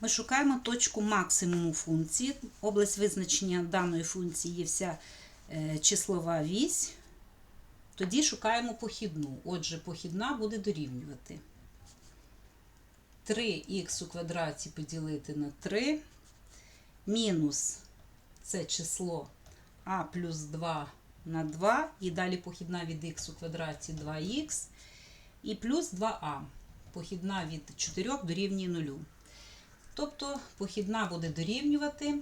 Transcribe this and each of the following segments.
Ми шукаємо точку максимуму функції. Область визначення даної функції є вся е, числова вісь. Тоді шукаємо похідну. Отже, похідна буде дорівнювати 3х у квадраті поділити на 3 мінус це число а плюс 2 на 2, і далі похідна від х у квадраті 2х, і плюс 2а. Похідна від 4 дорівнює 0. Тобто похідна буде дорівнювати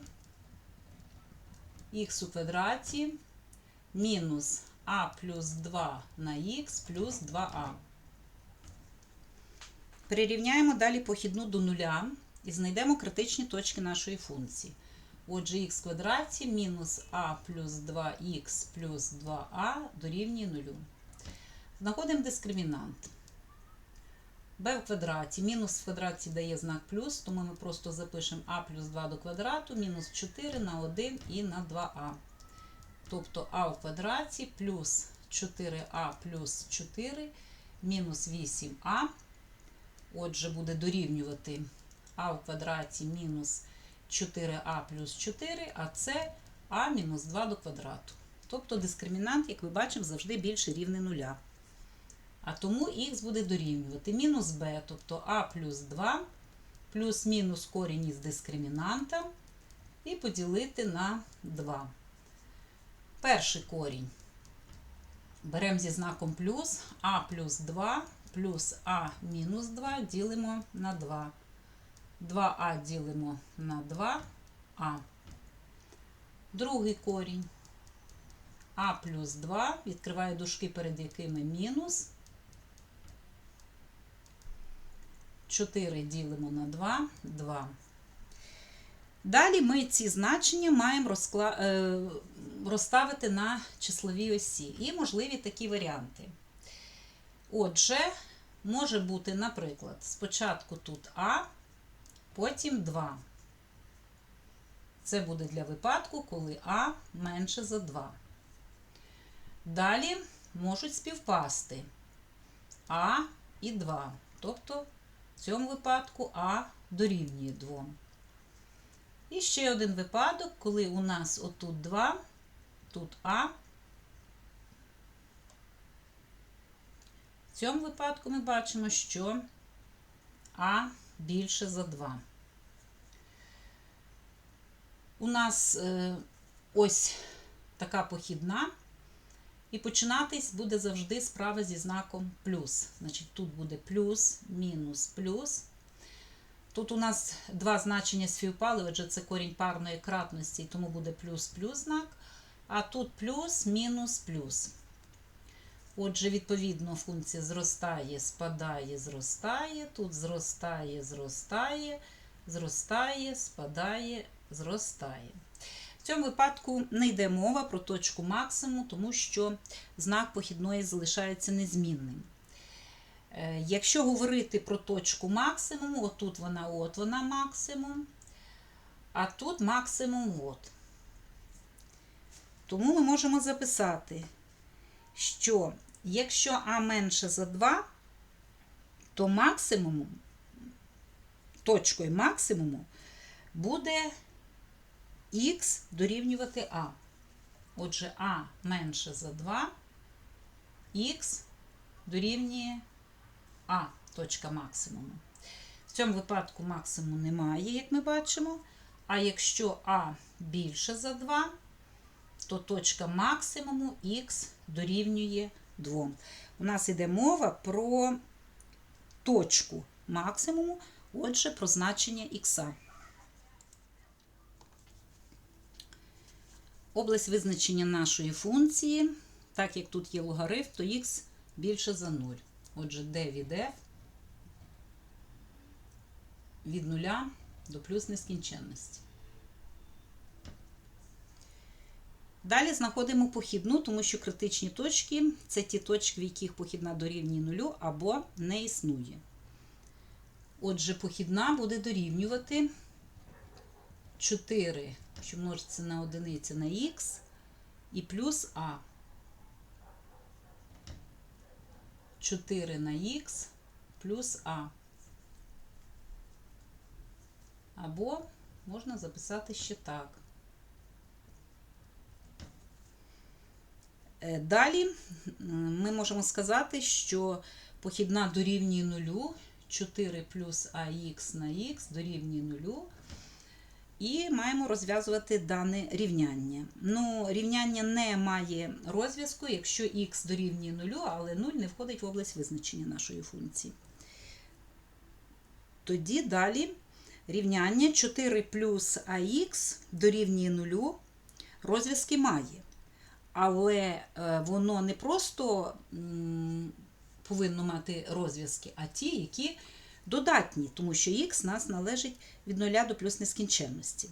х у квадраті мінус а плюс 2 на х плюс 2а. Перерівняємо далі похідну до нуля і знайдемо критичні точки нашої функції. Отже, х в квадраті мінус а плюс 2х плюс 2а дорівнює 0. Знаходимо дискримінант. B в квадраті. Мінус в квадраті дає знак плюс, тому ми просто запишемо а плюс 2 до квадрату, мінус 4 на 1 і на 2а. Тобто а в квадраті плюс 4а плюс 4 мінус 8а. Отже, буде дорівнювати а в квадраті мінус 4а плюс 4, а це а мінус 2 до квадрату. Тобто дискримінант, як ви бачимо, завжди більше рівне нуля. А тому х буде дорівнювати мінус b, тобто а плюс 2, плюс-мінус корінь із дискримінанта, і поділити на 2. Перший корінь. Беремо зі знаком плюс а плюс 2 плюс а мінус 2 ділимо на 2. 2а ділимо на 2а. Другий корінь. А плюс 2, відкриваю дужки, перед якими мінус. 4 ділимо на 2, 2. Далі ми ці значення маємо е, розставити на числовій осі. І можливі такі варіанти. Отже, може бути, наприклад, спочатку тут А, потім 2. Це буде для випадку, коли А менше за 2. Далі можуть співпасти А і 2. Тобто, в цьому випадку А дорівнює 2. І ще один випадок, коли у нас отут 2, тут А. В цьому випадку ми бачимо, що А більше за 2. У нас е, ось така похідна. І починатись буде завжди справа зі знаком плюс. Значить, тут буде плюс, мінус, плюс. Тут у нас два значення співпали, отже, це корінь парної кратності, тому буде плюс-плюс знак. А тут плюс, мінус, плюс. Отже, відповідно, функція зростає, спадає, зростає. Тут зростає, зростає, зростає, спадає, зростає. Цьому випадку не йде мова про точку максимуму, тому що знак похідної залишається незмінним. Е, Якщо говорити про точку максимуму, отут вона, от вона максимум, а тут максимум от. Тому ми можемо записати, що якщо А менше за 2, то максимумом, точкою максимуму буде х дорівнювати А. Отже, А менше за 2, х дорівнює А, точка максимуму. В цьому випадку максимуму немає, як ми бачимо. А якщо А більше за 2, то точка максимуму х дорівнює 2. У нас йде мова про точку максимуму, отже, про значення х. Область визначення нашої функції, так як тут є логарифм, то х більше за 0. Отже, d від f від 0 до плюс нескінченності. Далі знаходимо похідну, тому що критичні точки це ті точки, в яких похідна дорівнює нулю або не існує. Отже, похідна буде дорівнювати 4, що множиться на одиницю на х, і плюс а. 4 на х плюс а. Або можна записати ще так. Е, Далі ми можемо сказати, що похідна дорівнює нулю, 4 плюс ах на х дорівнює нулю. І маємо розв'язувати дане рівняння. Ну, рівняння не має розв'язку, якщо х дорівнює нулю, але 0 не входить в область визначення нашої функції. Тоді далі рівняння 4 плюс ах дорівнює нулю, розв'язки має. Але е, воно не просто повинно мати розв'язки, а ті, які додатні, тому що х нас належить від 0 до плюс нескінченності.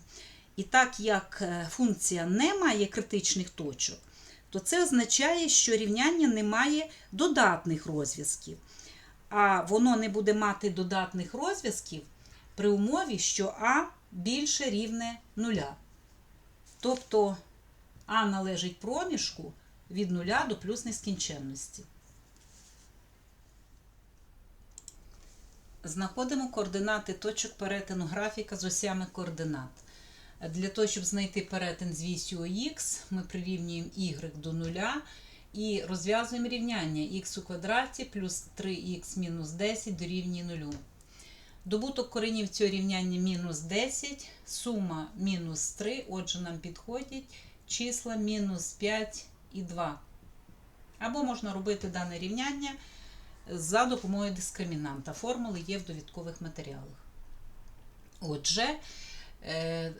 І так як е, функція не має критичних точок, то це означає, що рівняння не має додатних розв'язків. А воно не буде мати додатних розв'язків при умові, що а більше рівне нуля. Тобто а належить проміжку від 0 до плюс нескінченності. Знаходимо координати точок перетину графіка з осями координат. Для того, щоб знайти перетин з вісю х, ми прирівнюємо y до 0 і розв'язуємо рівняння х у квадраті плюс 3х мінус 10 дорівнює 0. Добуток коренів цього рівняння мінус 10, сума мінус 3, отже, нам підходять числа мінус 5 і 2. Або можна робити дане рівняння за допомогою дискримінанта. Формули є в довідкових матеріалах. Отже, е,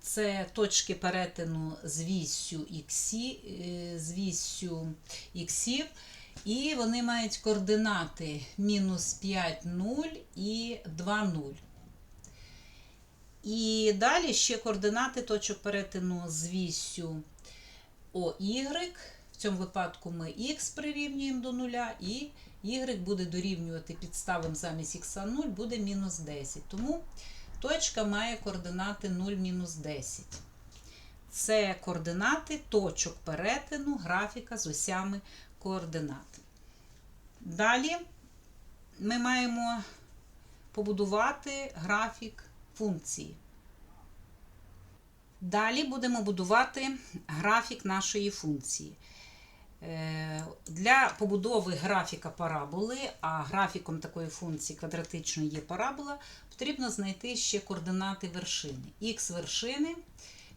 це точки перетину з віссю іксі, е, з віссю іксів, і вони мають координати мінус 5, 0 і 2, 0. І далі ще координати точок перетину з віссю OY. В цьому випадку ми х прирівнюємо до 0, і y буде дорівнювати підставим замість х 0, буде мінус 10. Тому точка має координати 0 мінус 10. Це координати точок перетину графіка з осями координат. Далі ми маємо побудувати графік функції. Далі будемо будувати графік нашої функції. Е, Для побудови графіка параболи, а графіком такої функції квадратичної є парабола, потрібно знайти ще координати вершини. Х вершини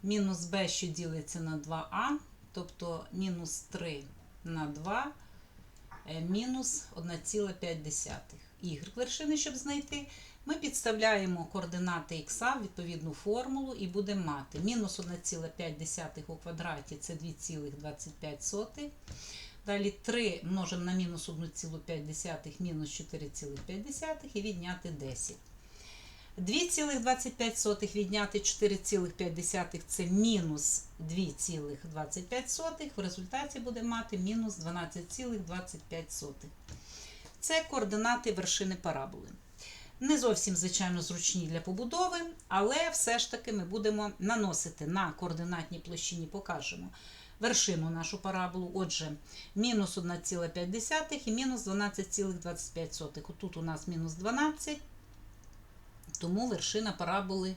мінус b, що ділиться на 2а, тобто мінус 3 на 2, е, мінус 1,5. Y вершини, щоб знайти, ми підставляємо координати х в відповідну формулу і будемо мати мінус 1,5 у квадраті це 2,25. Далі 3 множимо на мінус 1,5 мінус 4,5 і відняти 10. 2,25 відняти 4,5 це мінус 2,25. В результаті буде мати мінус 12,25. Це координати вершини параболи. Не зовсім, звичайно, зручні для побудови, але все ж таки ми будемо наносити на координатній площині, покажемо вершину нашу параболу. Отже, мінус 1,5 і мінус 12,25. Отут у нас мінус 12, тому вершина параболи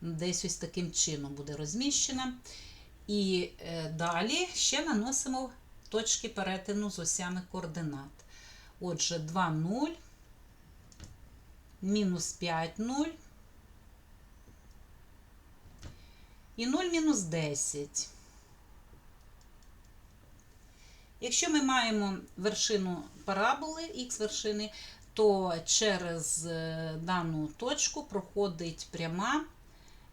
десь ось таким чином буде розміщена. І е, далі ще наносимо точки перетину з осями координат. Отже, 2, 0 мінус 5 0 і 0 мінус 10. Якщо ми маємо вершину параболи х вершини, то через е, дану точку проходить пряма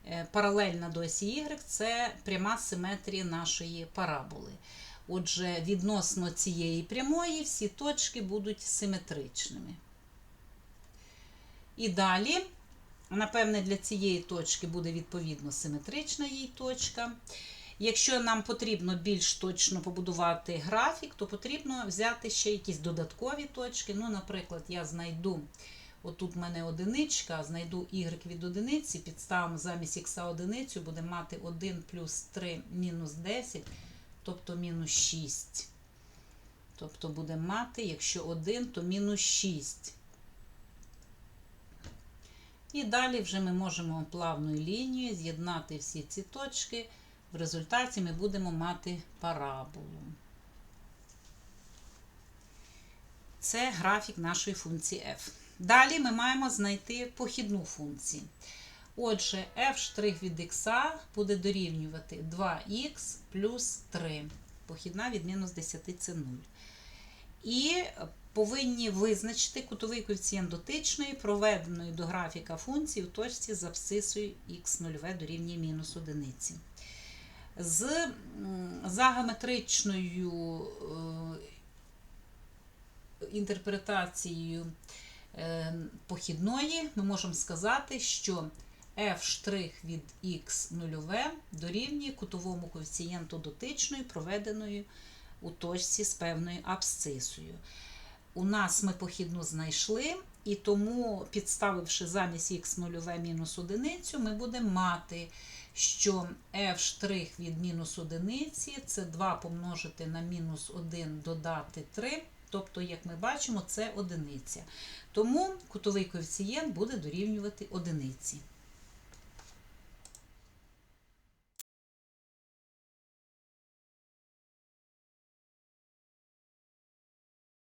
е, паралельна до осі Y, це пряма симетрія нашої параболи. Отже, відносно цієї прямої всі точки будуть симетричними. І далі, напевне, для цієї точки буде відповідно симетрична їй точка. Якщо нам потрібно більш точно побудувати графік, то потрібно взяти ще якісь додаткові точки. Ну, Наприклад, я знайду, отут в мене одиничка, знайду y від одиниці, підставимо замість х одиницю, буде мати 1 плюс 3 мінус 10, тобто мінус 6. Тобто буде мати, якщо 1, то мінус 6. І далі вже ми можемо плавною лінією з'єднати всі ці точки. В результаті ми будемо мати параболу. Це графік нашої функції f. Далі ми маємо знайти похідну функцію. Отже, f' від x буде дорівнювати 2х плюс 3. Похідна від мінус 10 це 0. І повинні визначити кутовий коефіцієнт дотичної, проведеної до графіка функції в точці з абсцисою х0 дорівнює мінус 1. З загеометричною е, інтерпретацією е, похідної ми можемо сказати, що f' від x0 дорівнює кутовому коефіцієнту дотичної, проведеної у точці з певною абсцисою. У нас ми похідну знайшли, і тому, підставивши замість х0 мінус одиницю, ми будемо мати, що f' від мінус одиниці це 2 помножити на мінус 1 додати 3. Тобто, як ми бачимо, це одиниця. Тому кутовий коефіцієнт буде дорівнювати одиниці.